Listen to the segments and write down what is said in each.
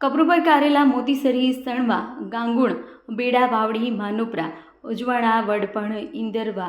કપરુબર કારેલા મોતીસરી સણવા, ગાંગુણ, બેડા, વાવડી, માનોપરા, ઉજવાણા, વડપણ ઇન્દરવા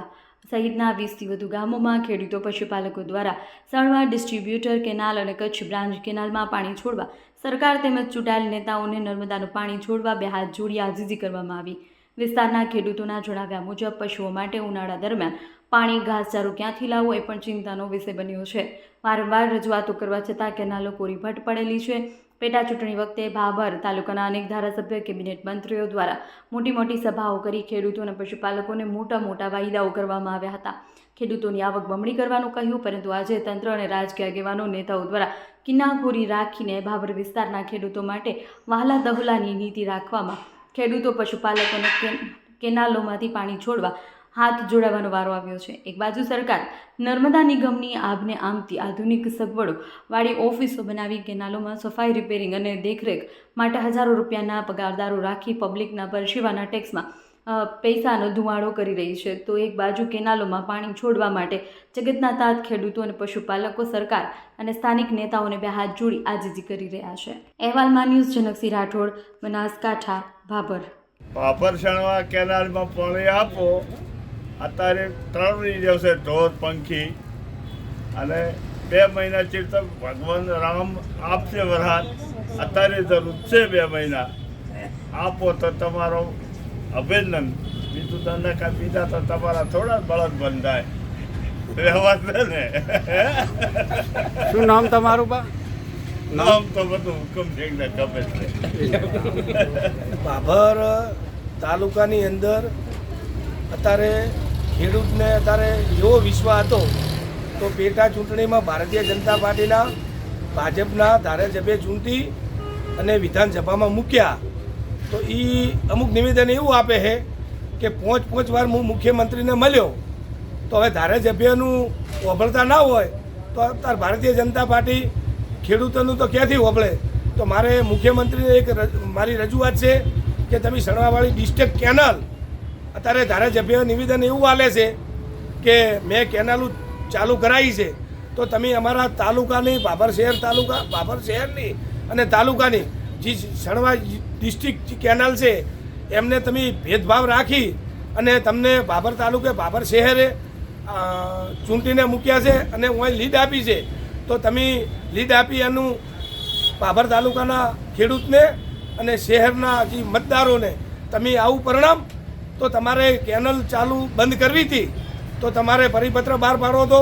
સહિતના વીસથી વધુ ગામોમાં ખેડૂતો, પશુપાલકો દ્વારા સણવા, ડિસ્ટ્રીબ્યુટર કેનાલ અને કચ્છ બ્રાન્ચ કેનાલમાં પાણી છોડવા, સરકાર તેમજ ચૂંટાયેલ નેતાઓને નર્મદાનું પાણી છોડવા બે હાથ જોડી આજીજી કરવામાં આવી. વિસ્તારના ખેડૂતોના જણાવ્યા મુજબ, પશુઓ માટે ઉનાળા દરમિયાન પાણી ઘાસચારો ક્યાંથી લાવવો એ પણ ચિંતાનો વિષય બન્યો છે. વારંવાર રજૂઆતો કરવા છતાં કેનાલો કોરી ભટ પડેલી છે. પેટા ચૂંટણી વખતે ભાભર તાલુકાના અનેક ધારાસભ્ય, કેબિનેટ મંત્રીઓ દ્વારા મોટી મોટી સભાઓ કરી ખેડૂતો અને પશુપાલકોને મોટા મોટા વાયદાઓ કરવામાં આવ્યા હતા. ખેડૂતોની આવક બમણી કરવાનું કહ્યું, પરંતુ આજે તંત્ર અને રાજકીય આગેવાનો, નેતાઓ દ્વારા કિનાખોરી રાખીને ભાભર વિસ્તારના ખેડૂતો માટે વહાલા દહલાની નીતિ રાખવામાં ખેડૂતો પશુપાલકોને કેન- કેનાલોમાંથી પાણી છોડવા હાથ જોડાવાનો વારો આવ્યો છે. એક બાજુ સરકાર નર્મદા નિગમની આબને આમતી આધુનિક સગવડો વાળી ઓફિસો બનાવી કેનાલોમાં સફાઈ રિપેરિંગ અને દેખરેખ માટે હજારો રૂપિયાના પગારદારો રાખી પબ્લિકના પરસીવાના ટેક્સમાં પૈસાનો ધુમાડો કરી રહી છે. તો એક બાજુ કેનાલોમાં પાણી છોડવા માટે જગતના તાત ખેડૂતો અને પશુપાલકો સરકાર અને સ્થાનિક નેતાઓને બે હાથ જોડી આજીજી કરી રહ્યા છે. અહેવાલમાં ન્યૂઝ જનકસિંહ રાઠોડ, બનાસકાંઠા, ભાભર. ભાભર શણવા કેનાલમાં પાણી આપો. અત્યારે ત્રણ જશે ધોધ પંખી અને બે મહિના ચીર ભગવાન રામ આપશે વરસાદ અત્યારે જરૂર છે બે મહિના. આપો તો તમારો અભિનંદન. બીજું તમને કાંઈ બીજા તો તમારા થોડા બળદ બંધાય. રહેવા દે ને. શું નામ તમારું બા? નામ તો બધું હુકમ છે ગમે છે. બાભર તાલુકાની અંદર અત્યારે ખેડૂતને અત્યારે એવો વિશ્વાસ હતો તો પેટા ચૂંટણીમાં ભારતીય જનતા પાર્ટીના ભાજપના ધારાસભ્ય ચૂંટી અને વિધાનસભામાં મૂક્યા. તો એ અમુક નિવેદન એવું આપે છે કે પાંચ પાંચ વાર હું મુખ્યમંત્રીને મળ્યો. તો હવે ધારાસભ્યનું ઓભળતા ના હોય તો અત્યારે ભારતીય જનતા પાર્ટી ખેડૂતોનું તો ક્યાંથી ઓભળે તો મારે મુખ્યમંત્રીને એક મારી રજૂઆત છે કે તમે સણવાવાળી ડિસ્ટ્રિક્ટ કેનલ અત્યારે ધારાસભ્ય નિવેદન એવું આલે છે કે મેં કેનાલો ચાલુ કરાવી છે, તો તમે અમારા તાલુકાની, બાબર શહેર તાલુકા, બાબર શહેરની અને તાલુકાની જે સણવા ડિસ્ટ્રિક્ટ કેનાલ છે, એમને તમે ભેદભાવ રાખી અને તમને બાબર તાલુકે, બાબર શહેરે ચૂંટીને મૂક્યા છે અને હું લીડ આપી છે. તો તમે લીડ આપી એનું બાબર તાલુકાના ખેડૂતને અને શહેરના જે મતદારોને તમે આવું પરિણામ તો તમારે કેનલ ચાલુ બંધ કરવી હતી, તો તમારે પરિપત્ર બહાર પાડવો હતો,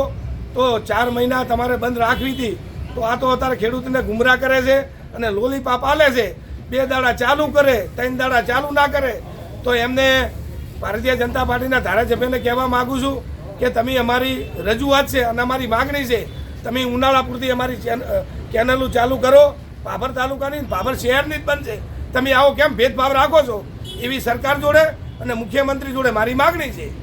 તો ચાર મહિના તમારે બંધ રાખવી હતી. તો આ તો અત્યારે ખેડૂતને ગુમરા કરે છે અને લોલીપાપ આલે છે. બે દાડા ચાલુ કરે, ત્રણ દાડા ચાલુ ના કરે, તો એમને ભારતીય જનતા પાર્ટીના ધારાસભ્યને કહેવા માગું છું કે તમે અમારી રજૂઆત છે અને અમારી માગણી છે, તમે ઉનાળા પૂરતી અમારી કેનલો ચાલુ કરો. ભાભર તાલુકાની ભાભર શહેરની જ બનશે. તમે આવો કેમ ભેદભાવ રાખો છો? એવી સરકાર જોડે અને મુખ્યમંત્રી જોડે મારી માગણી છે